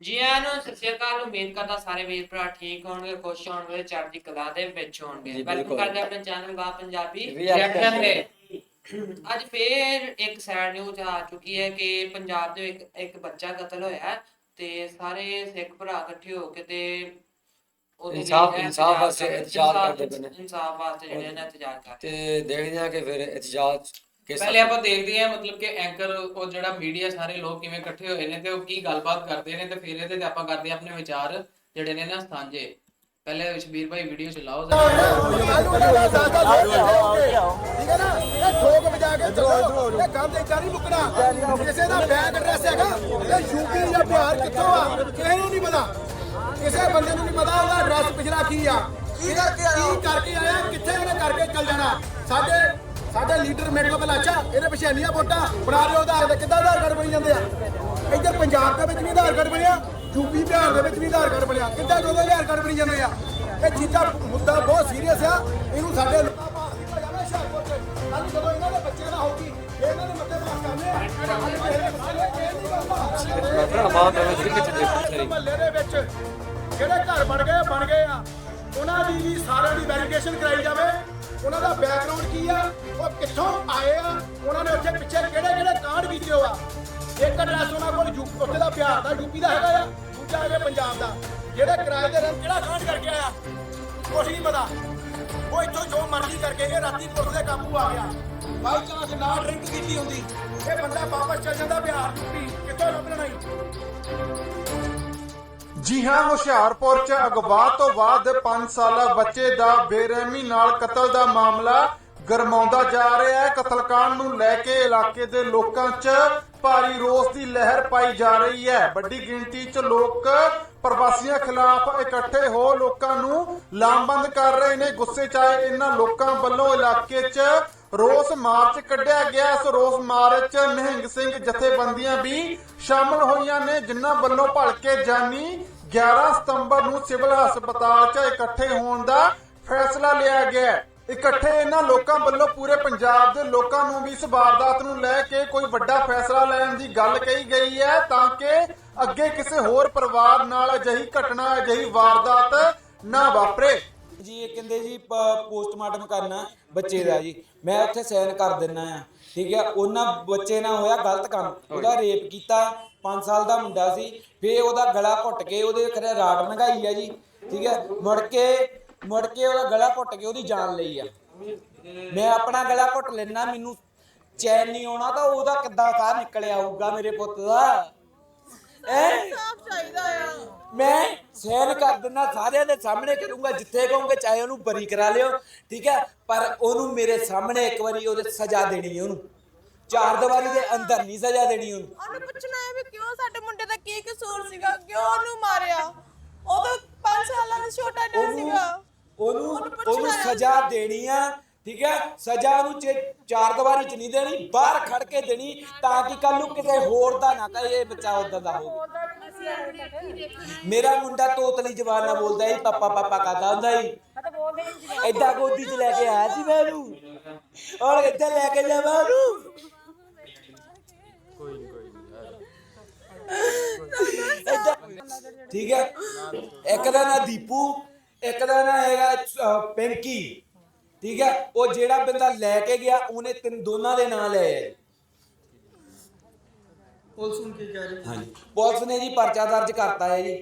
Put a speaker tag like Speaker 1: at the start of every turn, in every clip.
Speaker 1: ਜੀ ਆਇਆਂ ਨੂੰ ਸਤਿ ਸ਼੍ਰੀ ਅਕਾਲ ਉਮੀਦ ਕਰਦਾ ਸਾਰੇ ਵੀਰ ਭਰਾ ਠੀਕ ਹੋਣਗੇ ਖੁਸ਼ ਹੋਣਗੇ ਚੜ੍ਹਦੀ ਕਲਾ ਦੇ ਵਿੱਚ ਹੋਣਗੇ ਵੈਲਕਮ। ਕਰਦੇ ਆਪਣੇ ਚੈਨਲ ਵਾ ਪੰਜਾਬੀ
Speaker 2: Reaction
Speaker 1: ਦੇ ਅੱਜ ਫੇਰ ਇੱਕ ਸੈਡ ਨਿਊਜ਼ ਆ ਚੁੱਕੀ ਹੈ ਕਿ ਪੰਜਾਬ ਦੇ ਇੱਕ ਇੱਕ ਬੱਚਾ ਕਤਲ ਹੋਇਆ ਤੇ ਸਾਰੇ ਸਿੱਖ ਭਰਾ ਇਕੱਠੇ ਹੋ ਕੇ ਤੇ
Speaker 2: ਇਨਸਾਫ਼- ਇਨਸਾਫ਼ ਵਾਸਤੇ
Speaker 1: ਇਨਸਾਫ਼-
Speaker 2: ਕਰਦੇ ਪਏ ਨੇ।
Speaker 1: ਇਨਸਾਫ਼ ਵਾਸਤੇ ਜਿਹੜੇ ਨੇ ਇੰਤਜ਼ਾਰ ਕਰ
Speaker 2: ਤੇ ਦੇਖਦੇ ਹਾਂ ਕਿ ਫਿਰ ਇਤਜਾਜ ਕਿਸ
Speaker 3: ਪਹਿਲੇ ਆਪਾਂ ਦੇਖਦੇ ਹਾਂ ਮਤਲਬ ਕਿ ਐਂਕਰ ਉਹ ਜਿਹੜਾ ਮੀਡੀਆ ਸਾਰੇ ਲੋਕ ਕਿਵੇਂ ਇਕੱਠੇ ਹੋਏ ਨੇ ਤੇ ਉਹ ਕੀ ਗੱਲਬਾਤ ਕਰਦੇ ਨੇ ਤੇ ਫਿਰ ਇਹਦੇ ਤੇ ਆਪਾਂ ਕਰਦੇ ਹਾਂ ਆਪਣੇ ਵਿਚਾਰ ਜਿਹੜੇ ਨੇ ਨਾ ਸਾਂਝੇ। ਪਹਿਲੇ ਸ਼ਬੀਰ ਭਾਈ ਵੀਡੀਓ ਚਲਾਓ ਜ਼ਰਾ।
Speaker 4: ਠੀਕ ਹੈ ਨਾ? ਇਹ ਠੋਕ ਵਜਾ ਕੇ ਚਲੋ ਇਹ ਕੰਮ ਤੇ ਨਹੀਂ ਮੁੱਕਣਾ। ਕਿਸੇ ਦਾ ਬੈਂਕ ਐਡਰੈਸ ਹੈਗਾ ਇਹ ਯੂਪੀ ਜਾਂ ਬਿਹਾਰ ਕਿੱਥੋਂ ਆ? ਕਿਸੇ ਨੂੰ ਨਹੀਂ ਪਤਾ। ਕਿਸੇ ਬੰਦੇ ਨੂੰ ਨਹੀਂ ਪਤਾ ਉਹਦਾ ਐਡਰੈਸ ਪਿਛਲਾ ਕੀ ਆ। ਕੀ ਕਰਕੇ ਆਇਆ ਕੀ ਕਰਕੇ ਆਇਆ? ਕਿੱਥੇ ਲੀਡਰ ਮੇਰੇ ਕੋਲ ਅੱਛਾ ਇਹਦੇ ਪਿੱਛੇ ਇੰਨੀਆਂ ਵੋਟਾਂ ਬਣਾ ਰਹੇ ਆਧਾਰ ਦੇ ਕਿੱਦਾਂ ਆਧਾਰ ਕਾਰਡ ਬਣੀ ਜਾਂਦੇ ਆ? ਇੱਧਰ ਪੰਜਾਬ ਦੇ ਵਿੱਚ ਵੀ ਆਧਾਰ ਕਾਰਡ ਬਣਿਆ ਯੂਪੀ ਬਿਹਾਰ ਦੇ ਵਿੱਚ ਵੀ ਆਧਾਰ ਕਾਰਡ ਬਣਿਆ। ਕਿੱਦਾਂ ਉਹਦੇ ਆਧਾਰ ਕਾਰਡ ਬਣੀ ਜਾਂਦੇ ਆ? ਇਹ ਚੀਜ਼ਾਂ ਮੁੱਦਾ ਬਹੁਤ ਸੀਰੀਅਸ ਆ। ਇਹਨੂੰ ਸਾਡੇ ਲੋਕਾਂ ਭਾਰਤ ਦੀ ਜਾਣਾ ਹੁਸ਼ਿਆਰਪੁਰ ਚ ਕੱਲ ਜਦੋਂ ਇਹਨਾਂ ਦੇ ਬੱਚਿਆਂ ਦਾ ਹੋਊਗੀ ਇਹਨਾਂ ਦੇ ਮੱਥੇ ਮਾਰ ਕਰਨੇ ਆ
Speaker 2: ਭਰਾਵਾਂ ਵਿੱਚ
Speaker 4: ਮਹੱਲੇ ਦੇ ਵਿੱਚ ਜਿਹੜੇ ਘਰ ਬਣ ਗਏ ਬਣ ਗਏ ਆ। ਉਹਨਾਂ ਦੀ ਵੀ ਸਾਰਿਆਂ ਦੀ ਵੈਰੀਫਿਕੇਸ਼ਨ ਕਰਾਈ ਜਾਵੇ। ਉਹਨਾਂ ਦਾ ਬੈਕਗ੍ਰਾਉਂਡ ਕੀ ਆ? ਉਹ ਕਿੱਥੋਂ ਆਏ ਆ? ਉਹਨਾਂ ਨੇ ਉੱਥੇ ਪਿੱਛੇ ਕਿਹੜੇ ਕਿਹੜੇ ਕਾਂਡ ਕੀਤੇ ਆ? ਇੱਕ ਐਡਰੈਸ ਉਹਨਾਂ ਕੋਲ ਯੂ ਉੱਥੇ ਦਾ ਬਿਹਾਰ ਦਾ ਯੂਪੀ ਦਾ ਹੈਗਾ ਆ, ਦੂਜਾ ਹੈਗਾ ਪੰਜਾਬ ਦਾ। ਜਿਹੜੇ ਕਿਰਾਏ ਦੇ ਰਹਿਣ ਕਿਹੜਾ ਕਾਂਡ ਕਰਕੇ ਆਇਆ? ਕੁਛ ਨਹੀਂ ਪਤਾ। ਉਹ ਇੱਥੋਂ ਜੋ ਮਰਜ਼ੀ ਕਰਕੇ ਇਹ ਰਾਤੀ ਪੁਲਿਸ ਦੇ ਕਾਬੂ ਆ ਗਿਆ। ਬਾਈ ਚਾਂਸ ਨਾ ਡਰਿੰਕ ਕੀਤੀ ਹੁੰਦੀ। ਇਹ ਬੰਦਾ ਵਾਪਸ ਚੱਲ ਜਾਂਦਾ ਬਿਹਾਰ ਯੂਪੀ ਕਿੱਥੋਂ ਲੱਭਣਾ ਹੀ
Speaker 5: ਜੀ ਹਾਂ, ਹੁਸ਼ਿਆਰਪੁਰ ਚ ਅਗਵਾ ਤੋਂ ਬਾਅਦ 5 ਸਾਲਾ ਬੱਚੇ ਦਾ ਬੇਰਹਿਮੀ ਨਾਲ ਕਤਲ ਦਾ ਮਾਮਲਾ ਗਰਮਾਉਂਦਾ ਜਾ ਰਿਹਾ ਹੈ। ਕਤਲकांड ਨੂੰ ਲੈ ਕੇ ਇਲਾਕੇ ਦੇ ਲੋਕਾਂ 'ਚ ਭਾਰੀ ਰੋਸ ਦੀ ਲਹਿਰ ਪਾਈ ਜਾ ਰਹੀ ਹੈ। ਵੱਡੀ ਗਿਣਤੀ 'ਚ ਲੋਕ ਪ੍ਰਵਾਸੀਆਂ ਖਿਲਾਫ ਇਕੱਠੇ ਹੋ ਲੋਕਾਂ ਨੂੰ ਲਾਮਬੰਦ ਕਰ ਰਹੇ ਨੇ। ਗੁੱਸੇ 'ਚ ਆਏ ਇਹਨਾਂ ਲੋਕਾਂ ਵੱਲੋਂ ਇਲਾਕੇ 'ਚ ਰੋਸ ਮਾਰਚ ਕੱਢਿਆ ਗਿਆ ਇਸ ਰੋਸ ਮਾਰਚ 'ਚ ਨਿਹੰਗ ਸਿੰਘ ਜਥੇਬੰਦੀਆਂ ਵੀ ਸ਼ਾਮਲ ਹੋਈਆਂ ਨੇ, ਜਿਨ੍ਹਾਂ ਵੱਲੋਂ ਭਲਕੇ ਜਾਨੀ 11 ਸਤੰਬਰ ਨੂੰ ਸਿਵਲ ਹਸਪਤਾਲ 'ਚ ਇਕੱਠੇ ਹੋਣ ਦਾ ਫੈਸਲਾ ਲਿਆ ਗਿਆ ਹੈ। ਇਕੱਠੇ ਇਹਨਾਂ ਲੋਕਾਂ ਵੱਲੋਂ ਪੂਰੇ ਪੰਜਾਬ ਦੇ ਲੋਕਾਂ ਨੂੰ ਵੀ ਇਸ ਵਾਰਦਾਤ ਨੂੰ ਲੈ ਕੇ ਕੋਈ ਵੱਡਾ ਫੈਸਲਾ ਲੈਣ ਦੀ ਗੱਲ ਕਹੀ ਗਈ ਹੈ, ਤਾਂ ਕਿ ਅੱਗੇ ਕਿਸੇ ਹੋਰ ਪਰਿਵਾਰ ਨਾਲ ਅਜਿਹੀ ਘਟਨਾ, ਅਜਿਹੀ ਵਾਰਦਾਤ ਨਾ ਵਾਪਰੇ
Speaker 6: ਕਹਿੰਦੇ ਜੀ ਪੋਸਟਮਾਰਟਮ ਕਰਨਾ ਬੱਚੇ ਦਾ ਜੀ। ਮੈਂ ਉੱਥੇ ਸਾਈਨ ਕਰ ਦਿੰਨਾ ਆ ਠੀਕ ਹੈ ਉਹਨਾਂ ਬੱਚੇ ਨਾਲ ਹੋਇਆ ਗਲਤ ਕੰਮ। ਉਹਦਾ ਰੇਪ ਕੀਤਾ 5 ਸਾਲ ਦਾ ਮੁੰਡਾ ਸੀ ਫੇ ਉਹਦਾ ਗਲਾ ਘੁੱਟ ਕੇ ਉਹਦੇ ਖਰੇ ਰਾੜ ਨਗਾਈ ਆ ਜੀ ਠੀਕ ਹੈ ਮੁੜ ਕੇ ਮੁੜ ਕੇ ਉਹਦਾ ਗਲਾ ਘੁੱਟ ਕੇ ਉਹਦੀ ਜਾਨ ਲਈ ਆ। ਮੈਂ ਆਪਣਾ ਗਲਾ ਘੁੱਟ ਲੈਣਾ ਮੈਨੂੰ ਚੈਨ ਨਹੀਂ ਆਉਣਾ ਤਾਂ ਉਹਦਾ ਕਿੱਦਾਂ ਸਾਹ ਨਿਕਲ ਆਊਗਾ ਮੇਰੇ ਪੁੱਤ ਦਾ? ਮੈਂ ਸਹਿਨ ਕਰ ਦਿੰਦਾ ਸਾਰਿਆਂ ਦੇ ਸਾਹਮਣੇ ਕਰੂੰਗਾ ਜਿੱਥੇ ਕਹੋਗੇ ਚਾਹੇ ਉਹਨੂੰ ਬਰੀ ਕਰਾ ਲਿਓ ਠੀਕ ਹੈ? ਪਰ ਉਹਨੂੰ ਮੇਰੇ ਸਾਹਮਣੇ ਇੱਕ ਵਾਰੀ ਉਹਦੇ ਸਜ਼ਾ ਦੇਣੀ ਹੈ ਉਹਨੂੰ। ਚਾਰ ਦੀਵਾਰੀ ਦੇ ਅੰਦਰ ਨਹੀਂ ਸਜ਼ਾ ਦੇਣੀ ਉਹਨੂੰ।
Speaker 7: ਉਹਨੂੰ ਪੁੱਛਣਾ ਹੈ ਵੀ ਕਿਉਂ ਸਾਡੇ ਮੁੰਡੇ ਦਾ ਕੀ ਕਸੂਰ ਸੀਗਾ? ਕਿਉਂ ਉਹਨੂੰ ਮਾਰਿਆ? ਉਹ ਤਾਂ 5 ਸਾਲਾਂ ਦਾ ਛੋਟਾ ਜਿਹਾ ਸੀਗਾ।
Speaker 6: ਉਹਨੂੰ
Speaker 7: ਉਹਨੂੰ।
Speaker 6: ਸਜ਼ਾ ਦੇਣੀ ਆ ਠੀਕ ਹੈ? ਸਜ਼ਾ ਉਹਨੂੰ ਚੇ- ਚਾਰ ਦੀਵਾਰੀ ਚ ਨਹੀਂ ਦੇਣੀ ਬਾਹਰ ਖੜ ਕੇ ਦੇਣੀ ਤਾਂ ਕਿ ਕੱਲ ਨੂੰ ਕਿਸੇ ਹੋਰ ਦਾ ਨਾ ਕਹੇ ਇਹ ਬੱਚਾ ਉਦਾਂ ਦਾ ਹੋਵੇ। ਮੇਰਾ ਮੁੰਡਾ ਤੋਤਲੀ ਜ਼ਬਾਨ ਨਾਲ ਬੋਲਦਾ ਹੀ ਪਾਪਾ ਪਾਪਾ ਕਰਦਾ ਹੁੰਦਾ ਹੀ ਐਦਾਂ ਗੋਦੀ 'ਚ ਲੈ ਕੇ ਆਇਆ ਸੀ ਮੈਂ ਉਹਨੂੰ। ਔਰ ਇੱਥੇ ਲੈ ਕੇ ਜਾਵਾਂ ਉਹਨੂੰ। ਏਦਾਂ- ਠੀਕ ਹੈ। ਇੱਕ ਦਾ ਨਾਂ ਦੀਪੂ ਇੱਕ ਦਾ ਨਾਂ ਹੈਗਾ ਅਹ, ਪਿੰਕੀ। ਠੀਕ ਹੈ। ਉਹ ਜਿਹੜਾ ਬੰਦਾ ਲੈ ਕੇ ਗਿਆ ਉਹਨੇ ਤਿੰਨ ਦੋਨਾਂ ਦੇ ਨਾਂ ਲਏ ਆ ਪੁਲਿਸ ਨੂੰ ਕੀ ਕਹਿ ਰਹੀ ਹਾਂਜੀ। ਪੁਲਿਸ ਨੇ ਜੀ ਪਰਚਾ ਦਰਜ ਕਰਤਾ ਹੈ ਜੀ।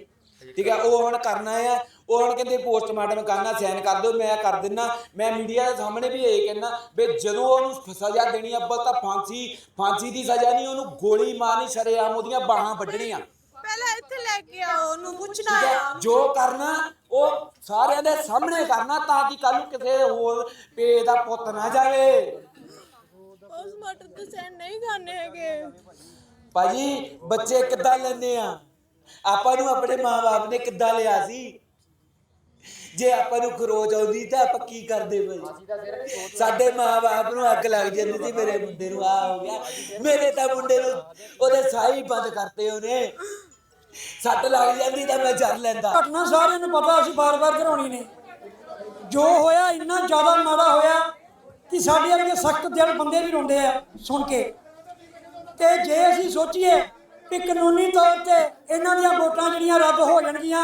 Speaker 6: ਠੀਕ ਹੈ ਉਹ ਹੁਣ ਕਰਨਾ ਹੈ। ਉਹ ਹੁਣ ਕਹਿੰਦੇ ਪੋਸਟਮਾਰਟਮ ਕਰਨਾ ਸਾਈਨ ਕਰ ਦਿਓ ਮੈਂ ਕਰ ਦਿੰਨਾ। ਮੈਂ ਮੀਡੀਆ ਦੇ ਸਾਹਮਣੇ ਵੀ ਇਹ ਕਹਿੰਦਾ ਵੀ ਜਦੋਂ ਉਹਨੂੰ ਸਜ਼ਾ ਦੇਣੀ ਆ ਅੱਬਲ ਤਾਂ ਫਾਂਸੀ ਫਾਂਸੀ ਦੀ ਸਜ਼ਾ ਨਹੀਂ ਉਹਨੂੰ ਗੋਲੀ ਮਾਰਨੀ ਸ਼ਰੇਆਮ ਉਹਦੀਆਂ ਬਾਹਾਂ ਵੱਢਣੀਆਂ।
Speaker 7: ਪਹਿਲਾਂ ਇੱਥੇ ਲੈ ਕੇ ਆਓ ਉਹਨੂੰ ਪੁੱਛਣਾ
Speaker 6: ਜੋ ਕਰਨਾ ਉਹ ਸਾਰਿਆਂ ਦੇ ਸਾਹਮਣੇ ਕਰਨਾ ਤਾਂ ਕਿ ਕੱਲ ਨੂੰ ਕਿਸੇ ਹੋਰ ਪੇ ਦਾ ਪੁੱਤ ਨਾ ਜਾਵੇ।
Speaker 7: ਪੋਸਟਮਾਰਟਮ ਤੇ ਸੈਂਡ ਨਹੀਂ ਕਰਨੇ ਹੈਗੇ।
Speaker 6: ਭਾਜੀ, ਬੱਚੇ ਕਿੱਦਾਂ ਲੈਂਦੇ ਆ? ਆਪਾਂ ਨੂੰ ਆਪਣੇ ਮਾਪੇ ਨੇ ਕਿੱਦਾਂ ਲਿਆ ਸੀ? ਜੇ ਆਪਾਂ ਨੂੰ ਖਰੋਚ ਆਉਂਦੀ ਤਾਂ ਆਪਾਂ ਕੀ ਕਰਦੇ ਭਾਈ ਸਾਡੇ ਮਾਪੇ ਨੂੰ ਅੱਗ ਲੱਗ ਜਾਂਦੀ ਸੀ, ਮੇਰੇ ਮੁੰਡੇ ਨੂੰ ਆ ਹੋ ਗਿਆ। ਮੇਰੇ ਤਾਂ ਮੁੰਡੇ ਨੂੰ ਉਹਦੇ ਸਾਈ ਬੰਦ ਕਰਤੇ ਉਹਨੇ। ਸੱਟ ਲੱਗ ਜਾਂਦੀ ਤਾਂ ਮੈਂ ਜਰ ਲੈਂਦਾ।
Speaker 8: ਘਟਨਾ ਸਾਰਿਆਂ ਨੂੰ ਪਤਾ, ਅਸੀਂ ਬਾਰ-ਬਾਰ ਕਰਾਉਣੀ ਨੇ। ਜੋ ਹੋਇਆ, ਇੰਨਾ ਜ਼ਿਆਦਾ ਮਾੜਾ ਹੋਇਆ ਕਿ ਸਾਡੇ ਵਰਗੇ ਸਖਤ ਦਿਲ ਬੰਦੇ ਵੀ ਰੋਂਦੇ ਆ, ਸੁਣ ਕੇ। ਤੇ ਜੇ ਅਸੀਂ ਸੋਚੀਏ ਕਿ ਕਾਨੂੰਨੀ ਤੌਰ ਤੇ ਇਹਨਾਂ ਦੀਆਂ ਵੋਟਾਂ ਜਿਹੜੀਆਂ ਰੱਦ ਹੋ ਜਾਣਗੀਆਂ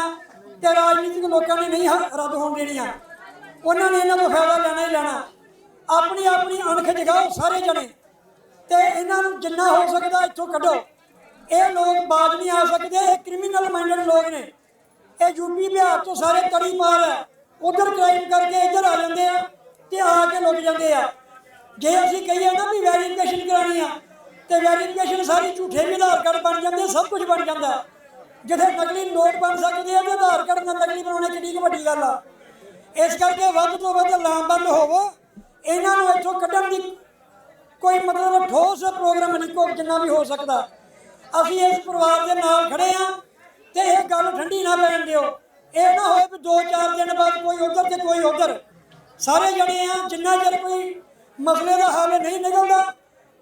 Speaker 8: ਤੇ ਰਾਜਨੀਤਿਕ ਲੋਕਾਂ ਨੇ ਨਹੀਂ ਰੱਦ ਹੋਣ ਦੇਣੀਆਂ, ਉਹਨਾਂ ਨੇ ਇਹਨਾਂ ਤੋਂ ਫਾਇਦਾ ਲੈਣਾ ਹੀ ਲੈਣਾ। ਆਪਣੀ ਆਪਣੀ ਅਣਖ ਜਗਾਓ ਸਾਰੇ ਜਣੇ ਤੇ ਇਹਨਾਂ ਨੂੰ ਜਿੰਨਾ ਹੋ ਸਕਦਾ ਇੱਥੋਂ ਕੱਢੋ। ਇਹ ਲੋਕ ਬਾਜ ਨਹੀਂ ਆ ਸਕਦੇ, ਇਹ ਕ੍ਰਿਮੀਨਲ ਮਾਈਂਡਡ ਲੋਕ ਨੇ। ਇਹ ਯੂਪੀ ਬਿਹਾਰ ਤੋਂ ਸਾਰੇ ਤੜੀ ਪਾਰ ਹੈ। ਉਧਰ ਕ੍ਰਾਈਮ ਕਰਕੇ ਇੱਧਰ ਆ ਜਾਂਦੇ ਆ ਤੇ ਆ ਕੇ ਲੁੱਟ ਜਾਂਦੇ ਆ। ਜੇ ਅਸੀਂ ਕਹੀਏ ਨਾ ਵੀ ਵੈਰੀਫਿਕੇਸ਼ਨ ਕਰਾਣੀ ਆ ਤੇ ਵੈਰੀਫਿਕੇਸ਼ਨ ਸਾਰੀ ਝੂਠੇ ਵੀ ਆਧਾਰ ਕਾਰਡ ਬਣ ਜਾਂਦੇ ਸਭ ਕੁਝ ਬਣ ਜਾਂਦਾ। ਜਿੱਥੇ ਨਕਲੀ ਨੋਟ ਬਣ ਸਕਦੇ ਆ ਤੇ ਆਧਾਰ ਕਾਰਡ ਨਾਲ ਨਕਲੀ ਬਣਾਉਣੇ ਕਿੱਡੀ ਕੁ ਵੱਡੀ ਗੱਲ ਆ। ਇਸ ਕਰਕੇ ਵੱਧ ਤੋਂ ਵੱਧ ਲਾਮਬੰਦ ਹੋਵੋ। ਇਹਨਾਂ ਨੂੰ ਇੱਥੋਂ ਕੱਢਣ ਦੀ ਕੋਈ ਮਤਲਬ ਠੋਸ ਪ੍ਰੋਗਰਾਮ ਨਹੀਂ ਕੋ ਜਿੰਨਾ ਵੀ ਹੋ ਸਕਦਾ। ਅਸੀਂ ਇਸ ਪਰਿਵਾਰ ਦੇ ਨਾਲ ਖੜੇ ਆ ਤੇ ਇਹ ਗੱਲ ਠੰਡੀ ਨਾ ਪੈਣ ਦਿਓ। ਇਹ ਨਾ ਹੋਏ ਵੀ 2-4 ਦਿਨ ਬਾਅਦ ਕੋਈ ਉਧਰ ਤੇ ਕੋਈ ਉਧਰ। ਸਾਰੇ ਜਣੇ ਆ, ਜਿੰਨਾ ਚਿਰ ਕੋਈ ਮਸਲੇ ਦਾ ਹੱਲ ਨਹੀਂ ਨਿਕਲਦਾ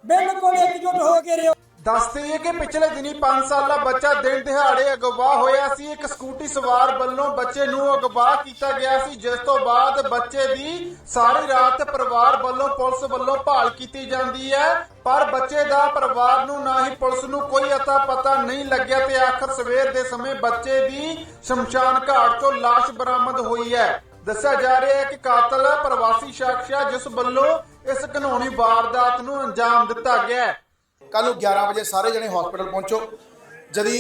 Speaker 8: ਬਿਲਕੁਲ ਇਕਜੁੱਟ ਹੋ ਕੇ ਰਹੋ
Speaker 5: ਦੱਸਦੇ ਹੈ ਕਿ ਪਿਛਲੇ ਦਿਨੀ 5 ਸਾਲਾ ਬੱਚਾ ਦਿਨ ਦਿਹਾੜੇ ਅਗਵਾ ਹੋਇਆ ਸੀ। ਇੱਕ ਸਕੂਟੀ ਸਵਾਰ ਵੱਲੋਂ ਬੱਚੇ ਨੂੰ ਅਗਵਾ ਕੀਤਾ ਗਿਆ ਸੀ। ਜਿਸ ਤੋਂ ਬਾਅਦ ਬੱਚੇ ਦੀ ਸਾਰੀ ਰਾਤ ਪਰਿਵਾਰ ਵੱਲੋਂ ਪੁਲਿਸ ਵੱਲੋਂ ਭਾਲ ਕੀਤੀ ਜਾਂਦੀ ਹੈ। ਪਰ ਬੱਚੇ ਦਾ ਪਰਿਵਾਰ ਨੂੰ ਨਾ ਹੀ ਪੁਲਿਸ ਨੂੰ ਕੋਈ ਅਤਾ ਪਤਾ ਨਹੀਂ ਲੱਗਿਆ ਤੇ ਆਖਰ ਸਵੇਰ ਦੇ ਸਮੇਂ ਬੱਚੇ ਦੀ ਸ਼ਮਸ਼ਾਨ ਘਾਟ ਤੋਂ ਲਾਸ਼ ਬਰਾਮਦ ਹੋਈ ਹੈ। ਦੱਸਿਆ ਜਾ ਰਿਹਾ ਹੈ ਕਿ ਕਾਤਲ ਪ੍ਰਵਾਸੀ ਸ਼ਖਸ ਹੈ ਜਿਸ ਵੱਲੋਂ ਇਸ ਘਿਨੌਣੀ ਵਾਰਦਾਤ ਨੂੰ ਅੰਜਾਮ ਦਿੱਤਾ ਗਿਆ ਹੈ।
Speaker 4: ਕੱਲ ਨੂੰ 11 ਵਜੇ ਸਾਰੇ ਜਣੇ ਹਸਪੀਟਲ ਪਹੁੰਚੋ। ਜਦੀ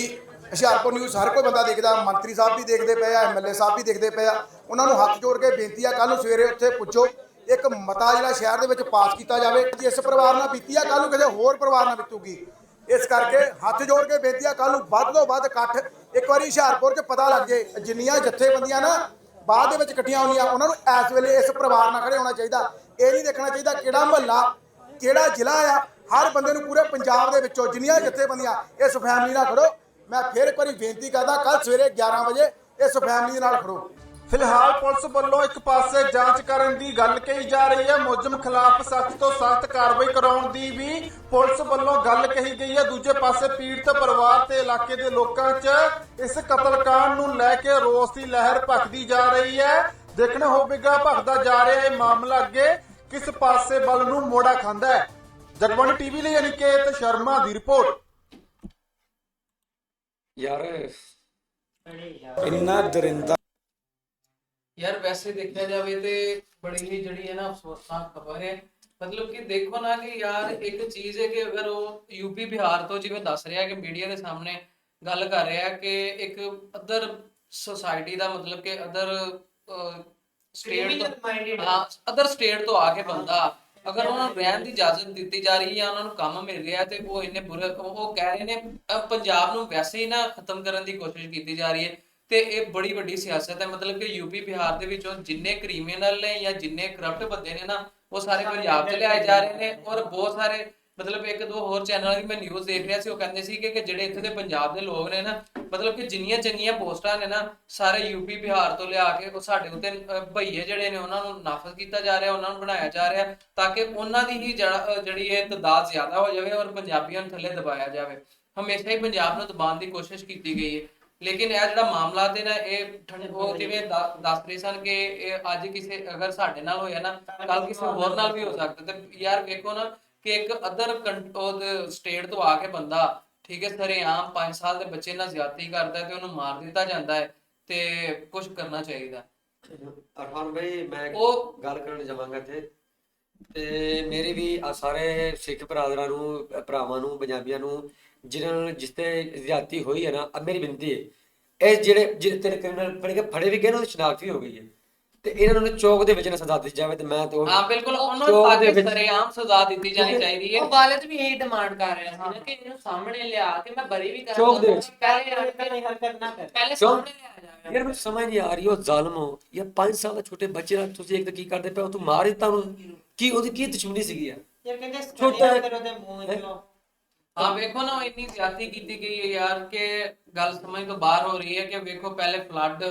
Speaker 4: ਹੁਸ਼ਿਆਰਪੁਰ ਨਿਊਜ਼ ਹਰ ਕੋਈ ਬੰਦਾ ਦੇਖਦਾ, ਮੰਤਰੀ ਸਾਹਿਬ ਵੀ ਦੇਖਦੇ ਪਏ ਆ ਐਮਐਲਏ ਸਾਹਿਬ ਵੀ ਦੇਖਦੇ ਪਏ ਆ। ਉਹਨਾਂ ਨੂੰ ਹੱਥ ਜੋੜ ਕੇ ਬੇਨਤੀ ਆ ਕੱਲ ਨੂੰ ਸਵੇਰੇ ਉੱਥੇ ਪੁੱਜੋ। ਇੱਕ ਮਤਾ ਜਿਹੜਾ ਸ਼ਹਿਰ ਦੇ ਵਿੱਚ ਪਾਸ ਕੀਤਾ ਜਾਵੇ ਇਸ ਪਰਿਵਾਰ ਨਾਲ ਬੀਤੀ ਆ ਕੱਲ ਨੂੰ ਕਿਸੇ ਹੋਰ ਪਰਿਵਾਰ ਨਾਲ ਬੀਤੂਗੀ। ਇਸ ਕਰਕੇ ਹੱਥ ਜੋੜ ਕੇ ਬੇਨਤੀ ਆ ਕੱਲ ਨੂੰ ਵੱਧ ਤੋਂ ਵੱਧ ਇਕੱਠ ਇੱਕ ਵਾਰੀ ਹੁਸ਼ਿਆਰਪੁਰ 'ਚ ਪਤਾ ਲੱਗ ਜੇ, ਜਿੰਨੀਆਂ ਜਥੇਬੰਦੀਆਂ ਨਾ ਬਾਅਦ ਦੇ ਵਿੱਚ ਇਕੱਠੀਆਂ ਹੋਣੀਆਂ, ਉਹਨਾਂ ਨੂੰ ਇਸ ਵੇਲੇ ਇਸ ਪਰਿਵਾਰ ਨਾਲ ਖੜੇ ਹੋਣਾ ਚਾਹੀਦਾ। ਇਹ ਨਹੀਂ ਦੇਖਣਾ ਚਾਹੀਦਾ ਕਿਹੜਾ ਮਹੱਲਾ, ਕਿਹੜਾ ਜ਼ਿਲ੍ਹਾ ਆ। ਹਰ ਬੰਦੇ ਨੂੰ ਪੂਰੇ ਪੰਜਾਬ ਦੇ ਵਿੱਚੋਂ ਜਿੰਨੀਆਂ ਜਥੇਬੰਦੀਆਂ ਇਸ ਫੈਮਿਲੀ ਨਾਲ ਖੜੋ। ਮੈਂ ਫਿਰ ਇੱਕ ਵਾਰੀ ਬੇਨਤੀ ਕਰਦਾ ਕੱਲ ਸਵੇਰੇ 11 ਵਜੇ ਇਸ ਫੈਮਿਲੀ ਦੇ ਨਾਲ ਖੜੋ।
Speaker 5: ਫਿਲਹਾਲ ਪੁਲਿਸ ਵੱਲੋਂ ਇੱਕ ਪਾਸੇ ਜਾਂਚ ਕਰਨ ਦੀ ਗੱਲ ਕਹੀ ਜਾ ਰਹੀ ਹੈ। ਮੁਲਜ਼ਮ ਖਿਲਾਫ ਸਖਤ ਤੋਂ ਸਖਤ ਕਾਰਵਾਈ ਕਰਾਉਣ ਦੀ ਵੀ ਪੁਲਿਸ ਵੱਲੋਂ ਗੱਲ ਕਹੀ ਗਈ ਹੈ। ਦੂਜੇ ਪਾਸੇ ਪੀੜਤ ਪਰਿਵਾਰ ਤੇ ਇਲਾਕੇ ਦੇ ਲੋਕਾਂ 'ਚ ਇਸ ਕਤਲकांड ਨੂੰ ਲੈ ਕੇ ਰੋਸ ਦੀ ਲਹਿਰ ਭਖਦੀ ਜਾ ਰਹੀ ਹੈ। ਦੇਖਣਾ ਹੋਵੇਗਾ ਭਖਦਾ ਜਾ ਰਿਹਾ ਇਹ ਮਾਮਲਾ ਅੱਗੇ ਕਿਸ ਪਾਸੇ ਵੱਲ ਨੂੰ ਮੋੜਾ ਖਾਂਦਾ ਹੈ। ਜਗਬਾਣੀ ਟੀਵੀ ਲਈ ਅਨਿਕੇਤ ਸ਼ਰਮਾ ਦੀ ਰਿਪੋਰਟ।
Speaker 2: ਯਾਰ।
Speaker 6: ਇੰਨਾ ਦਰਿੰਦਾ
Speaker 3: ਯਾਰ ਵੈਸੇ ਦੇਖਿਆ ਜਾਵੇ ਤੇ ਬੜੀ ਹੀ ਜਿਹੜੀ ਹੈ ਨਾ ਅਫਸੋਸਨਾਕ ਖਬਰ ਹੈ। ਮਤਲਬ ਕਿ ਦੇਖੋ ਨਾ ਕਿ ਯਾਰ ਇੱਕ ਚੀਜ਼ ਹੈ ਕਿ ਅਗਰ ਉਹ ਯੂਪੀ ਬਿਹਾਰ ਤੋਂ ਜਿਵੇਂ ਦੱਸ ਰਿਹਾ ਕਿ ਮੀਡੀਆ ਦੇ ਸਾਹਮਣੇ ਗੱਲ ਕਰ ਰਿਹਾ ਕਿ ਇੱਕ ਅਦਰ ਸੋਸਾਇਟੀ ਦਾ ਮਤਲਬ ਕਿ ਅਦਰ ਸਟੇਟ ਤੋਂ ਹਾਂ। ਅਦਰ ਸਟੇਟ ਤੋਂ ਆ ਕੇ ਬੰਦਾ ਅਗਰ ਉਹਨਾਂ ਨੂੰ ਰਹਿਣ ਦੀ ਇਜਾਜ਼ਤ ਦਿੱਤੀ ਜਾ ਰਹੀ ਹੈ ਉਹਨਾਂ ਨੂੰ ਕੰਮ ਮਿਲ ਰਿਹਾ ਤੇ ਉਹ ਇੰਨੇ ਬੁਰੇ ਉਹ ਕਹਿ ਰਹੇ ਨੇ ਪੰਜਾਬ ਨੂੰ ਵੈਸੇ ਹੀ ਨਾ ਖਤਮ ਕਰਨ ਦੀ ਕੋਸ਼ਿਸ਼ ਕੀਤੀ ਜਾ ਰਹੀ ਹੈ। ਤੇ ਇਹ ਬੜੀ ਵੱਡੀ ਸਿਆਸਤ ਹੈ। ਮਤਲਬ ਕਿ ਯੂਪੀ ਬਿਹਾਰ ਦੇ ਵਿੱਚੋਂ ਜਿੰਨੇ ਕ੍ਰਿਮੀਨਲ ਨੇ ਜਾਂ ਜਿੰਨੇ ਕਰਪਟ ਬੰਦੇ ਨੇ ਨਾ ਉਹ ਸਾਰੇ ਪੰਜਾਬ 'ਚ ਲਿਆਏ ਜਾ ਰਹੇ ਨੇ ਔਰ ਬਹੁਤ ਸਾਰੇ ਮਤਲਬ ਇੱਕ ਦੋ ਹੋਰ ਚੈਨਲਾਂ ਦੀ ਮੈਂ ਨਿਊਜ਼ ਦੇਖ ਰਿਹਾ ਸੀ ਉਹ ਕਹਿੰਦੇ ਸੀ ਕਿ ਜਿਹੜੇ ਇੱਥੇ ਦੇ ਪੰਜਾਬ ਦੇ ਲੋਕ ਨੇ ਨਾ ਮਤਲਬ ਕਿ ਜਿੰਨੀਆਂ ਚੰਗੀਆਂ ਪੋਸਟਾਂ ਨੇ ਨਾ ਸਾਰੇ ਯੂਪੀ ਬਿਹਾਰ ਤੋਂ ਲਿਆ ਕੇ ਉਹ ਸਾਡੇ ਉੱਤੇ ਭਈਏ ਜਿਹੜੇ ਨੇ ਉਹਨਾਂ ਨੂੰ ਨਾਫਜ਼ ਕੀਤਾ ਜਾ ਰਿਹਾ ਉਹਨਾਂ ਨੂੰ ਬਣਾਇਆ ਜਾ ਰਿਹਾ ਤਾਂ ਕਿ ਉਹਨਾਂ ਦੀ ਹੀ ਜਿਹੜੀ ਇਹ ਤਦਾਦ ਜ਼ਿਆਦਾ ਹੋ ਜਾਵੇ ਔਰ ਪੰਜਾਬੀਆਂ ਨੂੰ ਥੱਲੇ ਦਬਾਇਆ ਜਾਵੇ। ਹਮੇਸ਼ਾ ਹੀ ਪੰਜਾਬ ਨੂੰ ਦਬਾਉਣ ਦੀ ਕੋਸ਼ਿਸ਼ ਕੀਤੀ ਗਈ ਹੈ। ਲੇਕਿਨ ਇਹ ਜਿਹੜਾ ਮਾਮਲਾ ਤੇ ਨਾ ਇਹ ਠੰਡ- ਉਹ ਜਿਵੇਂ ਦੱਸ ਰਹੇ ਸਨ ਕਿ ਇਹ ਅੱਜ ਕਿਸੇ ਅਗਰ ਸਾਡੇ ਨਾਲ ਹੋਇਆ ਨਾ ਕੱਲ ਕਿਸੇ ਹੋਰ ਨਾਲ ਵੀ ਹੋ ਸਕਦਾ। ਤੇ ਯਾਰ ਵੇਖੋ ਨਾ ਕਿ ਇੱਕ ਅਦਰ ਉਹ ਸਟੇਟ ਤੋਂ ਆ ਕੇ ਬੰਦਾ ਠੀਕ ਹੈ ਸਰੇਆਮ 5 ਸਾਲ ਦੇ ਬੱਚੇ ਨਾਲ ਜ਼ਿਆਦਤੀ ਕਰਦਾ ਤੇ ਉਹਨੂੰ ਮਾਰ ਦਿੱਤਾ ਜਾਂਦਾ ਹੈ ਤੇ ਕੁਝ ਕਰਨਾ ਚਾਹੀਦਾ।
Speaker 2: ਅਰਫਾਨ ਭਾਈ ਮੈਂ
Speaker 3: ਉਹ-
Speaker 2: ਗੱਲ ਕਰਨ ਜਾਵਾਂਗਾ ਇੱਥੇ। ਤੇ ਮੇਰੀ ਵੀ ਆ ਸਾਰੇ ਸਿੱਖ ਭਰਾਦਰਾਂ ਨੂੰ, ਭਰਾਵਾਂ ਨੂੰ, ਪੰਜਾਬੀਆਂ ਨੂੰ, ਜਿਨ੍ਹਾਂ ਨੂੰ ਜਿਸ ਤੇ ਜ਼ਿਆਦਤੀ ਹੋਈ ਹੈ ਨਾ ਅਬ ਮੇਰੀ ਬੇਨਤੀ ਹੈ। ਇਹ ਜਿਹੜੇ ਜਿਹੜੇ ਤੇਰੇ ਕ੍ਰਿਮੀਨਲ ਫੜ ਕੇ ਫੜੇ ਵੀ ਗਏ ਨਾ, ਉਹਦੀ ਸ਼ਨਾਖਤ ਵੀ ਹੋ ਗਈ ਹੈ। ਤੇ ਇਹਨਾਂ ਨੂੰ ਚੌਕ ਦੇ ਵਿੱਚ ਨਾ ਸਜ਼ਾ ਦਿੱਤੀ ਜਾਵੇ ਤੇ ਮੈਂ ਤੇ ਉਹ
Speaker 3: ਹਾਂ ਬਿਲਕੁਲ ਉਹਨਾਂ ਨੂੰ
Speaker 2: ਚੌਕ ਦੇ ਵਿੱਚ-
Speaker 3: ਸਰੇਆਮ ਸਜ਼ਾ ਦਿੱਤੀ ਜਾਣੀ ਚਾਹੀਦੀ ਹੈ।
Speaker 1: ਉਹ ਵਾਲਦ ਵੀ ਇਹੀ ਡਿਮਾਂਡ ਕਰ ਰਿਹਾ ਸੀ ਨਾ ਕਿ ਇਹਨੂੰ ਸਾਹਮਣੇ ਲਿਆ ਕੇ ਮੈਂ ਬਰੀ ਵੀ ਕਰਾਂ
Speaker 2: ਚੌਕ ਦੇ ਵਿੱਚ।
Speaker 1: ਪਹਿਲੇ ਹਰਕਤ ਨਾ ਕਰ ਪਹਿਲੇ ਸਾਹਮਣੇ ਲਿਆ ਜਾਵੇ।
Speaker 2: ਯਾਰ ਮੈਨੂੰ ਸਮਝ ਨਹੀਂ ਆ ਰਹੀ ਉਹ ਜ਼ਾਲਮ ਹੋ ਜਾਂ 5 ਸਾਲ ਦਾ ਛੋਟੇ ਬੱਚੇ ਨਾਲ ਤੁਸੀਂ ਇੱਕ ਤਾਂ ਕੀ ਕਰਦੇ ਪਏ ਹੋ? ਤੂੰ ਮਾਰ ਦਿੱਤਾ ਉਹਨੂੰ। ਕੀ ਉਹਦੀ ਕੀ ਦੁਸ਼ਮਣੀ ਸੀਗੀ ਯਾਰ?
Speaker 1: ਯਾਰ ਕਹਿੰਦੇ
Speaker 2: ਛੋਟਾ
Speaker 1: ਉਹਦੇ ਮੂੰਹ ਚੋਂ
Speaker 3: ਹਾਂ ਵੇਖੋ ਨਾ ਉਹ ਇੰਨੀ ਜ਼ਿਆਦਤੀ ਕੀਤੀ ਗਈ ਹੈ ਯਾਰ ਕਿ ਗੱਲ ਸਮਝ ਤੋਂ ਬਾਹਰ ਹੋ ਰਹੀ ਹੈ ਕਿ ਵੇਖੋ ਪਹਿਲੇ ਫਲੱਡ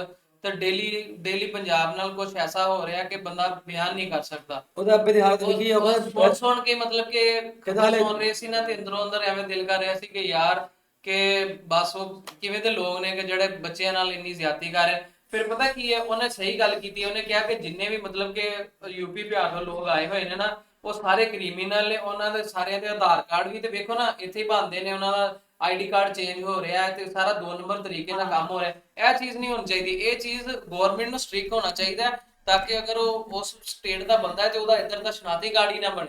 Speaker 3: ਤੇ ਡੇਲੀ ਡੇਲੀ ਪੰਜਾਬ ਨਾਲ ਕੁਝ ਐਸਾ ਹੋ ਰਿਹਾ ਕਿ ਬੰਦਾ ਬਿਆਨ ਨਹੀਂ ਕਰ ਸਕਦਾ।
Speaker 2: ਉਹਦਾ ਅੱਬੇ ਦੀ ਹਾਲਤ ਲਿਖੀ ਹੈ
Speaker 3: ਉਹ ਸੁਣ ਕੇ ਮਤਲਬ ਕਿ
Speaker 2: ਹਲੇ-
Speaker 3: ਸੁਣ ਰਹੇ ਸੀ ਨਾ ਤੇ ਅੰਦਰੋਂ ਅੰਦਰ ਐਵੇਂ ਦਿਲ ਕਰ ਰਿਹਾ ਸੀ ਕਿ ਯਾਰ ਕਿ ਬਸ ਉਹ ਕਿਵੇਂ ਦੇ ਲੋਕ ਨੇ ਕਿ ਜਿਹੜੇ ਬੱਚਿਆਂ ਨਾਲ ਇੰਨੀ ਜ਼ਿਆਦਤੀ ਕਰ ਰਹੇ। ਫਿਰ ਪਤਾ ਕੀ ਹੈ ਉਹਨੇ ਸਹੀ ਗੱਲ ਕੀਤੀ ਉਹਨੇ ਕਿਹਾ ਕਿ ਜਿੰਨੇ ਵੀ ਮਤਲਬ ਕਿ ਯੂਪੀ ਬਿਹਾਰ ਤੋਂ ਲੋਕ ਆਏ ਹੋਏ ਨੇ ਨਾ ਉਹ ਸਾਰੇ ਕ੍ਰਿਮੀਨਲ ਨੇ ਉਹਨਾਂ ਦੇ ਸਾਰਿਆਂ ਦੇ ਆਧਾਰ ਕਾਰਡ ਵੀ ਤੇ ਵੇਖੋ ਨਾ ਇੱਥੇ ਹੀ ਬਣਦੇ ਨੇ ਉਹਨਾਂ ਦਾ ਆਈਡੀ ਕਾਰਡ ਚੇਂਜ ਹੋ ਰਿਹਾ ਹੈ ਤੇ ਸਾਰਾ ਦੋ ਨੰਬਰ ਤਰੀਕੇ ਨਾਲ ਕੰਮ ਹੋ ਰਿਹਾ। ਇਹ ਚੀਜ਼ ਨਹੀਂ ਹੋਣੀ ਚਾਹੀਦੀ। ਇਹ ਚੀਜ਼ ਗਵਰਨਮੈਂਟ ਨੂੰ ਸਟ੍ਰਿਕ ਹੋਣਾ ਚਾਹੀਦਾ ਤਾਂ ਕਿ ਅਗਰ ਉਹ ਉਸ ਸਟੇਟ ਦਾ ਬੰਦਾ ਹੈ ਤੇ ਉਹਦਾ ਇੱਧਰ ਦਾ ਸ਼ਨਾਖਤੀ ਕਾਰਡ ਹੀ ਨਾ ਬਣੇ।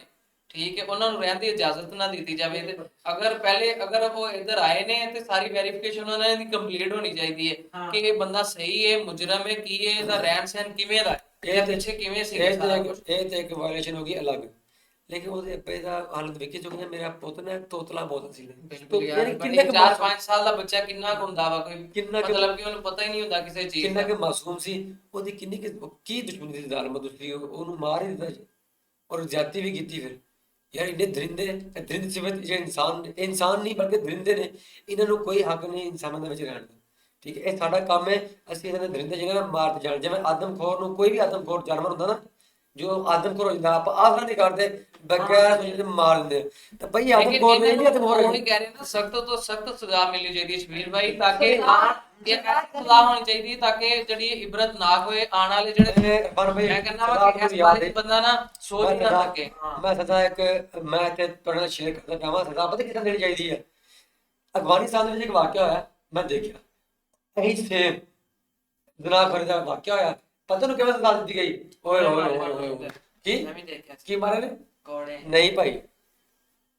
Speaker 3: ਠੀਕ ਹੈ ਉਹਨਾਂ ਨੂੰ ਰਹਿਣ ਦੀ ਇਜਾਜ਼ਤ ਨਾ ਦਿੱਤੀ ਜਾਵੇ ਤੇ ਅਗਰ ਪਹਿਲੇ ਅਗਰ ਉਹ ਇੱਧਰ ਆਏ ਨੇ ਤੇ ਸਾਰੀ ਵੈਰੀਫਿਕੇਸ਼ਨ ਉਹਨਾਂ ਦੀ ਕੰਪਲੀਟ ਹੋਣੀ ਚਾਹੀਦੀ ਹੈ ਕਿ ਇਹ ਬੰਦਾ ਸਹੀ ਹੈ ਮੁਜਰਮ ਹੈ ਕੀ ਹੈ ਇਹਦਾ ਰਹਿਣ ਸਹਿਣ ਕਿਵੇਂ ਦਾ
Speaker 2: ਇਹ ਤੇ-
Speaker 3: ਪਿੱਛੇ ਕਿਵੇਂ ਸੀ
Speaker 2: ਇਹ ਤੇ ਇੱਕ ਵਾਇਲੇਸ਼ਨ ਹੋ ਗਈ ਅਲੱਗ। ਲੇਕਿਨ ਉਹਦੇ ਅੱਪੇ ਦਾ ਹਾਲਤ ਵੇਖੀ ਚੁੱਕੀ ਮੇਰਾ ਪੁੱਤ ਨੇ ਤੋਤਲਾ ਬਹੁਤ ਸੀ।
Speaker 3: ਬਿਲਕੁਲ ਯਾਰ ਕਿੰਨੇ
Speaker 2: ਕੁ
Speaker 3: 4
Speaker 2: ਮਾਸੂਮ-
Speaker 3: 5 ਸਾਲ ਦਾ ਬੱਚਾ ਕਿੰਨਾ ਕੁ ਹੁੰਦਾ ਵਾ ਕੋਈ
Speaker 2: ਕਿੰਨਾ ਕੁ-
Speaker 3: ਮਤਲਬ ਕਿ ਉਹਨੂੰ ਪਤਾ ਹੀ ਨਹੀਂ ਹੁੰਦਾ ਕਿਸੇ ਚੀਜ਼
Speaker 2: ਕਿੰਨਾ
Speaker 3: ਦਾ।
Speaker 2: ਕਿ ਮਾਸੂਮ ਸੀ ਉਹਦੀ ਕਿੰਨੀ ਕੁ- ਦੁਸ਼ਮਣੀ ਦੀ ਜ਼ਾਲਮ ਦੂਸਰੀ ਉਹਨੂੰ ਮਾਰ ਹੀ ਦਿੱਤਾ ਜੀ ਔਰ ਜ਼ਿਆਦਤੀ ਵੀ ਕੀਤੀ ਫਿਰ। ਯਾਰ ਇਹਨੇ ਦਰਿੰਦੇ ਦਰਿੰਦ ਸਿਵਤ ਜਿਹੜੇ ਇਨਸਾਨ ਇਨਸਾਨ ਨਹੀਂ ਬਲਕਿ ਦਰਿੰਦੇ ਨੇ ਇਹਨਾਂ ਨੂੰ ਕੋਈ ਹੱਕ ਨਹੀਂ ਇਨਸਾਨਾਂ ਦੇ ਵਿੱਚ ਰਹਿਣ ਦਾ। ਠੀਕ ਹੈ ਇਹ ਸਾਡਾ ਕੰਮ ਹੈ ਅਸੀਂ ਇਹਨਾਂ ਦੇ ਦਰਿੰਦੇ ਜਿਹਨਾਂ ਨੂੰ ਮਾਰ ਜਾਣ ਜਿਵੇਂ ਆਦਮਖੋਰ ਨੂੰ ਕੋਈ ਵੀ ਆਦਮਖੋਰ ਜਾਨਵਰ ਹੁੰਦਾ ਨਾ ਜਾਂਦਾ ਆਪਾਂ ਆਸਰਾ ਨਹੀਂ ਕਰਦੇ ਬਗੈਰ ਸੋਚਦੇ ਮਾਰ ਦਿੰਦੇ ਆ। ਤਾਂ ਭਈ
Speaker 3: ਲੇਕਿਨ
Speaker 2: ਆਦਮਖੋਰ ਨਹੀਂ
Speaker 3: ਇਹਨਾਂ ਨੂੰ
Speaker 2: ਆਦਮਖੋਰ
Speaker 3: ਉਹੀ ਕਹਿ ਰਹੇ ਨਾ ਸਖਤ ਤੋਂ ਸਖਤ ਸਜ਼ਾ ਮਿਲਣੀ ਚਾਹੀਦੀ ਹੈ ਸ਼ਬੀਰ ਭਾਈ ਤਾਂ ਕਿ ਆਣ ਇਹ ਸਜ਼ਾ ਹੋਣੀ ਚਾਹੀਦੀ ਤਾਂ ਕਿ ਜਿਹੜੀ ਇਬਰਤਨਾਕ ਹੋਏ ਆਉਣ ਵਾਲੇ ਜਿਹੜੇ
Speaker 2: ਪਰ ਭਈ
Speaker 3: ਮੈਂ ਕਹਿੰਦਾ ਵਾ ਕਿ ਇਸ ਬਾਰੇ ਬੰਦਾ ਨਾ ਸੋਚ ਨਾ ਸਕੇ
Speaker 2: ਮੈਂ ਸਦਾ ਇੱਕ ਮੈਂ ਤੇ ਤੁਹਾਡੇ ਨਾਲ ਸ਼ੇਅਰ ਕਰਨਾ ਚਾਹਾਂ ਸਦਾ ਪਤਾ ਕਿੱਦਾਂ ਦੇਣੀ ਚਾਹੀਦੀ ਹੈ? ਅਫਗਾਨਿਸਤਾਨ ਦੇ ਵਿੱਚ ਇੱਕ ਵਾਕਿਆ ਹੋਇਆ ਮੈਂ ਦੇਖਿਆ। ਇਹੀ ਸੇਮ ਜਨਾਖੋਰੀ ਦਾ ਵਾਕਿਆ ਹੋਇਆ। ਪਤਾ ਨੂੰ ਕਿਵੇਂ ਸਜ਼ਾ ਦਿੱਤੀ ਗਈ? ਓਏ ਹੋਏ ਹੋਏ ਹੋਏ ਹੋਏ ਕੀ?
Speaker 1: ਮੈਂ ਵੀ ਦੇਖਿਆ ਸੀ।
Speaker 2: ਕੀ ਮਾਰੇ ਨੇ
Speaker 1: ਕੋੜੇ
Speaker 2: ਨਹੀਂ ਭਾਈ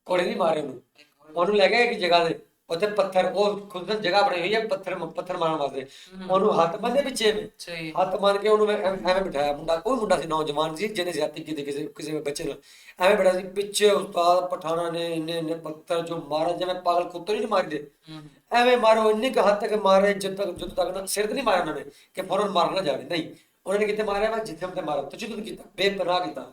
Speaker 2: ਕੋੜੇ ਨਹੀਂ ਮਾਰੇ ਉਹਨੂੰ। ਉਹਨੂੰ ਲੈ ਗਏ ਇੱਕ ਜਗ੍ਹਾ ਤੇ। ਉੱਥੇ ਪੱਥਰ ਉਹ ਖੁਦ ਜਗ੍ਹਾ ਬਣੀ ਹੋਈ ਹੈ ਪੱਥਰ ਪੱਥਰ ਮਾਰਨ ਵਾਸਤੇ। ਉਹਨੂੰ ਹੱਥ ਬੰਨੇ ਪਿੱਛੇ।
Speaker 3: ਸਹੀ
Speaker 2: ਹੱਥ ਮਾਰ ਕੇ ਉਹਨੂੰ ਐਵੇਂ ਐਵੇਂ ਬਿਠਾਇਆ। ਮੁੰਡਾ ਕੋਈ ਮੁੰਡਾ ਸੀ ਨੌਜਵਾਨ ਸੀ ਜਿਹਨੇ ਜ਼ਿਆਦਤੀ ਕੀਤੀ ਕਿਸੇ ਕਿਸੇ ਬੱਚੇ ਨਾਲ। ਐਵੇਂ ਬਿਠਾ ਸੀ ਪਿੱਛੇ ਉਸਤਾਦ ਪਠਾਣਾ ਨੇ ਇੰਨੇ ਇੰਨੇ ਪੱਥਰ ਜੋ ਮਾਰੇ ਜਿਵੇਂ ਪਾਗਲ ਕੁੱਤੇ ਨਹੀਂ ਮਾਰਦੇ। ਐਵੇਂ ਮਾਰੋ ਇੰਨੀ ਕੁ ਹੱਦ ਤੱਕ ਮਾਰੇ ਜਦ ਤੱਕ ਜਦ ਤੱਕ ਨਾ ਸਿਰ ਤੇ ਨਹੀਂ ਮਾਰਿਆ ਉਹਨਾਂ ਨੇ ਕਿ ਫੌਰਨ ਮਾਰਨਾ ਜਾਵੇ। ਨਹੀਂ ਉਹਨਾਂ ਨੇ ਕਿਤੇ ਮਾਰਿਆ? ਵਾ ਜਿੱਥੇ ਤੇ ਮਾਰਿਆ ਤਸ਼ੱਦਦ ਕੀਤਾ ਬੇਪਨਾਹ ਕੀਤਾ,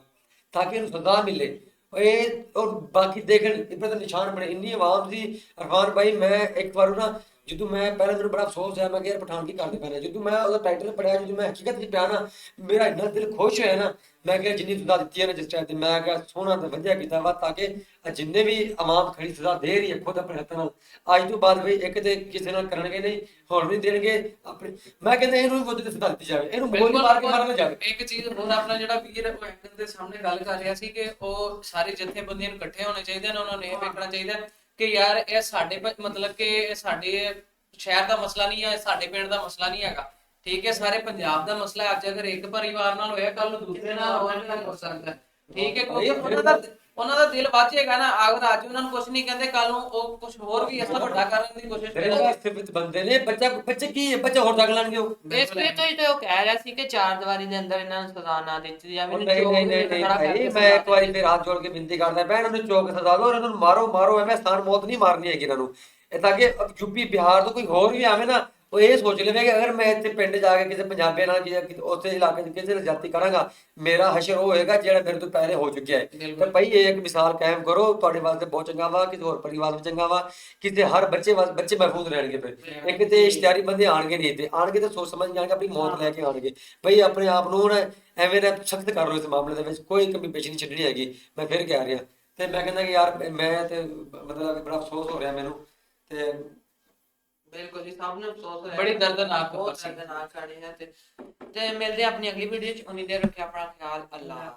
Speaker 2: ਤਾਂ ਕਿ ਇਹਨੂੰ ਸਜ਼ਾ ਮਿਲੇ। ਇਹ ਔਰ ਬਾਕੀ ਦੇਖਣ ਇਬਰਤ ਨਿਸ਼ਾਨ ਬਣੇ, ਇੰਨੀ ਆਵਾਜ਼ ਸੀ ਅਰਫਾਨ ਭਾਈ, ਮੈਂ ਇੱਕ ਵਾਰ ਨਾ ਜਦੋਂ ਮੈਂ ਪਹਿਲਾਂ ਮੈਨੂੰ ਬੜਾ ਅਫਸੋਸ ਹੋਇਆ ਮੈਂ ਕਿ ਯਾਰ ਪਠਾਨ ਕੀ ਕਰਦੇ ਨੇ ਜਦੋਂ ਮੈਂ ਉਹਦਾ ਟਾਈਟਲ ਪੜਿਆ ਜਦੋਂ ਮੈਂ ਹਕੀਕਤ 'ਚ ਪਿਆ ਨਾ ਮੇਰਾ ਇੰਨਾ ਦਿਲ ਖੁਸ਼ ਹੋਇਆ ਨਾ ਮੈਂ ਕਿਹਾ ਜਿੰਨੀ ਸਜ਼ਾ ਦਿੱਤੀ ਹੈ ਨਾ ਜਿਸ ਟਾਈਮ ਤੇ ਮੈਂ ਕਿਹਾ ਸੋਹਣਾ ਤੇ ਵਧੀਆ ਕੀਤਾ ਵਾ ਤਾਂ ਕਿ ਜਿੰਨੇ ਵੀ ਆਵਾਮ ਖੜੀ ਸਜ਼ਾ ਦੇ ਰਹੀ ਹੈ ਖੁਦ ਆਪਣੇ ਹੱਥਾਂ ਨਾਲ ਅੱਜ ਤੋਂ ਬਾਅਦ ਵੀ ਇੱਕ ਤੇ ਕਿਸੇ ਨਾਲ ਕਰਨਗੇ ਨਹੀਂ ਹੁਣ ਨਹੀਂ ਦੇਣਗੇ ਆਪਣੇ ਮੈਂ ਕਹਿੰਦਾ ਇਹਨੂੰ ਵੀ ਤੇ ਸਜ਼ਾ ਦਿੱਤੀ ਜਾਵੇ ਇਹਨੂੰ ਗੋਲੀ ਮਾਰ ਕੇ ਮਾਰਨਾ ਜਾਵੇ।
Speaker 3: ਇੱਕ ਚੀਜ਼ ਹੋਰ ਆਪਣਾ ਜਿਹੜਾ ਵੀਰ ਉਹ ਐਂਕਰ ਦੇ ਸਾਹਮਣੇ ਗੱਲ ਕਰ ਰਿਹਾ ਸੀ ਕਿ ਉਹ ਸਾਰੇ ਜਥੇਬੰਦੀਆਂ ਨੂੰ ਇਕੱਠੇ ਹੋਣੇ ਚਾਹੀਦੇ ਨੇ ਉਹਨਾਂ ਨੂੰ ਇਹ ਵੇਖਣਾ ਚਾਹੀਦਾ। ਕਿ ਯਾਰ ਇਹ ਸਾਡੇ ਮਤਲਬ ਕਿ ਇਹ ਸਾਡੇ ਸ਼ਹਿਰ ਦਾ ਮਸਲਾ ਨਹੀਂ ਹੈ ਸਾਡੇ ਪਿੰਡ ਦਾ ਮਸਲਾ ਨਹੀਂ ਹੈਗਾ ਠੀਕ ਹੈ ਸਾਰੇ ਪੰਜਾਬ ਦਾ ਮਸਲਾ ਹੈ ਅੱਜ ਅਗਰ ਇੱਕ ਪਰਿਵਾਰ ਨਾਲ ਹੋਇਆ ਕੱਲ ਨੂੰ ਦੂਸਰੇ ਨਾਲ ਹੋਰ ਵੀ ਹੋ ਸਕਦਾ ਹੈ। ਠੀਕ ਹੈ ਕਿਉਂਕਿ ਉਹਨਾਂ ਦਾ ਉਹਨਾਂ ਦਾ ਦਿਲ ਵਾਚੇਗਾ ਨਾ ਅਗਰ ਅੱਜ ਉਹਨਾਂ ਨੂੰ ਕੁਝ ਨਹੀਂ ਕਹਿੰਦੇ ਕੱਲ ਨੂੰ ਉਹ ਕੁਝ ਹੋਰ ਵੀ ਐਸਾ ਵੱਡਾ ਕਰਨ ਦੀ ਕੋਸ਼ਿਸ਼ ਕਰਨਗੇ।
Speaker 2: ਵਾਸਤੇ ਵਿੱਚ ਬੰਦੇ ਨੇ ਬੱਚਾ ਬੱਚੇ ਕੀ ਹੈ? ਬੱਚਾ ਹੋਰ ਤੱਕ ਲੈਣਗੇ ਉਹ?
Speaker 1: ਇਸ ਲਈ ਤੋਂ ਹੀ ਤੇ ਉਹ ਕਹਿ ਰਿਹਾ ਸੀ ਕਿ ਚਾਰ ਦੀਵਾਰੀ ਦੇ ਅੰਦਰ ਇਹਨਾਂ ਨੂੰ ਸਜ਼ਾ ਨਾ ਦਿੱਤੀ ਜਾਵੇ
Speaker 2: ਨਹੀਂ
Speaker 1: ਚੌਕ
Speaker 2: ਨਹੀਂ ਨਹੀਂ ਮੈਂ ਇੱਕ ਵਾਰੀ ਫਿਰ ਹੱਥ ਜੋੜ ਕੇ ਬੇਨਤੀ ਕਰਦਾ ਭੈਣ ਉਹਨੂੰ ਚੌਕ ਸਜ਼ਾ ਦਿਓ ਔਰ ਇਹਨਾਂ ਨੂੰ ਮਾਰੋ ਮਾਰੋ ਐਵੇਂ ਸਥਾਨ ਮੌਤ ਨਹੀਂ ਮਾਰਨੀ ਹੈਗੀ ਇਹਨਾਂ ਨੂੰ। ਇਹ ਤਾਂ ਕਿ ਯੂਪੀ ਬਿਹਾਰ ਤੋਂ ਕੋਈ ਹੋਰ ਵੀ ਆਵੇ ਨਾ ਉਹ ਇਹ ਸੋਚ ਲਵੇ ਕਿ ਅਗਰ ਮੈਂ ਇੱਥੇ ਪਿੰਡ ਜਾ ਕੇ ਕਿਸੇ ਪੰਜਾਬੀ ਨਾਲ ਜਾਂ ਕਿਤੇ ਉੱਥੇ ਇਲਾਕੇ 'ਚ ਕਿਸੇ ਨਾਲ ਜਾਤੀ ਕਰਾਂਗਾ ਮੇਰਾ ਹਸ਼ਰ ਉਹ ਹੋਏਗਾ ਜਿਹੜਾ ਮੇਰੇ ਤੋਂ ਪਹਿਲੇ ਹੋ ਚੁੱਕਿਆ ਹੈ। ਤੇ ਭਾਈ ਇਹ ਇੱਕ ਮਿਸਾਲ ਕਾਇਮ ਕਰੋ ਤੁਹਾਡੇ ਵਾਸਤੇ ਬਹੁਤ ਚੰਗਾ ਵਾ ਕਿਸੇ ਹੋਰ ਪਰਿਵਾਰ ਵਾਸਤੇ ਚੰਗਾ ਵਾ ਕਿਸੇ ਹਰ ਬੱਚੇ ਵਾਸਤੇ ਬੱਚੇ ਮਹਿਫੂਜ਼ ਰਹਿਣਗੇ ਫਿਰ। ਇੱਕ ਤੇ ਇਸ਼ਤਿਹਾਰੀ ਬੰਦੇ ਆਣਗੇ ਨਹੀਂ ਤੇ ਆਣਗੇ ਤਾਂ ਸੋਚ ਸਮਝ ਜਾਣਗੇ ਆਪਣੀ ਮੌਤ ਲੈ ਕੇ ਆਣਗੇ ਭਈ ਆਪਣੇ ਆਪ ਨੂੰ ਹੁਣ ਐਵੇਂ ਨਾ ਸਖਤ ਕਰ ਲਓ ਇਸ ਮਾਮਲੇ ਦੇ ਵਿੱਚ ਕੋਈ ਕਮੀ ਪੇਸ਼ੀ ਨਹੀਂ ਛੱਡਣੀ ਹੈਗੀ। ਮੈਂ ਫਿਰ ਕਹਿ ਰਿਹਾ। ਤੇ ਮੈਂ ਕਹਿੰਦਾ ਕਿ ਯਾਰ ਮੈਂ ਤੇ ਮਤਲਬ ਬੜਾ ਅਫਸੋਸ ਹੋ ਰਿਹਾ ਮੈਨੂੰ। ਤੇ
Speaker 1: ਬਿਲਕੁਲ ਜੀ ਸਭ ਨੂੰ ਅਫਸੋਸ ਹੋਇਆ
Speaker 3: ਬੜੀ ਦਰਦਨਾਕ
Speaker 1: ਬਹੁਤ। ਦਰਦਨਾਕ ਕਹਾਣੀ ਹੈ ਤੇ ਤੇ ਮਿਲਦੇ ਆਪਣੀ ਅਗਲੀ ਵੀਡੀਓ ਚ। ਉਨੀ ਦੇਰ ਰੱਖਿਆ ਆਪਣਾ ਖਿਆਲ। ਅੱਲਾਹ।